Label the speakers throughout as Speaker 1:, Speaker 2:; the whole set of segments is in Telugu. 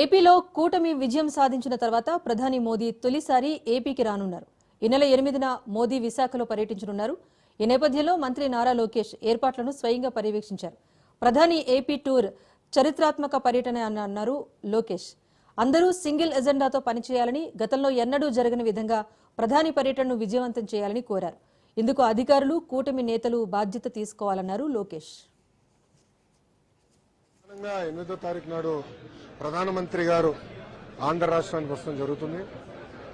Speaker 1: ఏపీలో కూటమి విజయం సాధించిన తర్వాత ప్రధాని మోదీ తొలిసారి ఏపీకి రానున్నారు. ఈ నెల ఎనిమిదిన మోదీ విశాఖలో పర్యటించనున్నారు. ఈ నేపథ్యంలో మంత్రి నారా లోకేష్ ఏర్పాట్లను స్వయంగా పర్యవేక్షించారు. ప్రధాని ఏపీ టూర్ చరిత్రాత్మక పర్యటన అని అన్నారు లోకేష్. అందరూ సింగిల్ ఎజెండాతో పనిచేయాలని గతంలో ఎన్నడూ జరగని విధంగా ప్రధాని పర్యటనను విజయవంతం చేయాలని కోరారు. ఇందుకు అధికారులు కూటమి నేతలు బాధ్యత తీసుకోవాలన్నారు లోకేష్.
Speaker 2: ప్రత్యేకంగా ఎనిమిదో తారీఖు నాడు ప్రధానమంత్రి గారు ఆంధ్ర రాష్ట్రానికి వస్తడం జరుగుతుంది.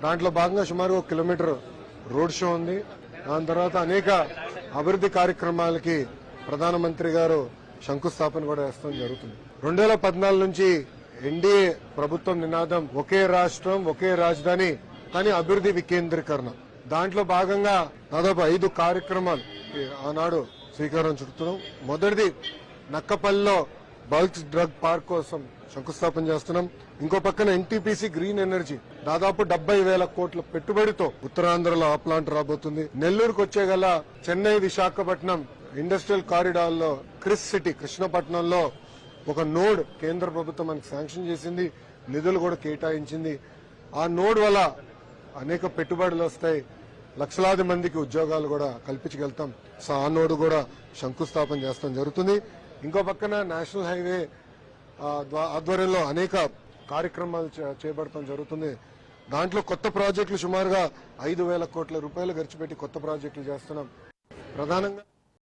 Speaker 2: దాంట్లో భాగంగా సుమారు ఒక కిలోమీటర్ రోడ్ షో ఉంది. దాని తర్వాత అనేక అభివృద్ధి కార్యక్రమాలకి ప్రధానమంత్రి గారు శంకుస్థాపన కూడా వేస్తాం జరుగుతుంది. రెండు వేల పద్నాలుగు నుంచి ఎన్డీఏ ప్రభుత్వం నినాదం ఒకే రాష్ట్రం ఒకే రాజధాని కానీ అభివృద్ధి వికేంద్రీకరణ. దాంట్లో భాగంగా దాదాపు ఐదు కార్యక్రమాలు ఆనాడు స్వీకారం చుడుతున్నాం మొదటిది నక్కపల్లిలో బల్క్ డ్రగ్ పార్క్ కోసం శంకుస్థాపన చేస్తున్నాం. ఇంకో పక్కన ఎన్టీపీసీ గ్రీన్ ఎనర్జీ. దాదాపు డెబ్బై వేల కోట్ల పెట్టుబడితో ఉత్తరాంధ్రలో ఆ ప్లాంట్ రాబోతుంది. నెల్లూరుకు వచ్చేగల చెన్నై విశాఖపట్నం ఇండస్ట్రియల్ కారిడార్లో క్రిస్ సిటీ కృష్ణపట్నంలో ఒక నోడ్ కేంద్ర ప్రభుత్వం మనకు శాంక్షన్ చేసింది. నిధులు కూడా కేటాయించింది. ఆ నోడ్ వల్ల అనేక పెట్టుబడులు వస్తాయి. లక్షలాది మందికి ఉద్యోగాలు కూడా కల్పించగలుగుతాం. సో ఆ నోడు కూడా శంకుస్థాపన చేస్తాం జరుగుతుంది. ఇంకో పక్కన నేషనల్ హైవే ఆధ్వర్యంలో అనేక కార్యక్రమాలు చేపడటం జరుగుతుంది. దాంట్లో కొత్త ప్రాజెక్టులు సుమారుగా ఐదు వేల కోట్ల రూపాయలు ఖర్చు పెట్టి కొత్త ప్రాజెక్టులు చేస్తున్నాం. ప్రధానంగా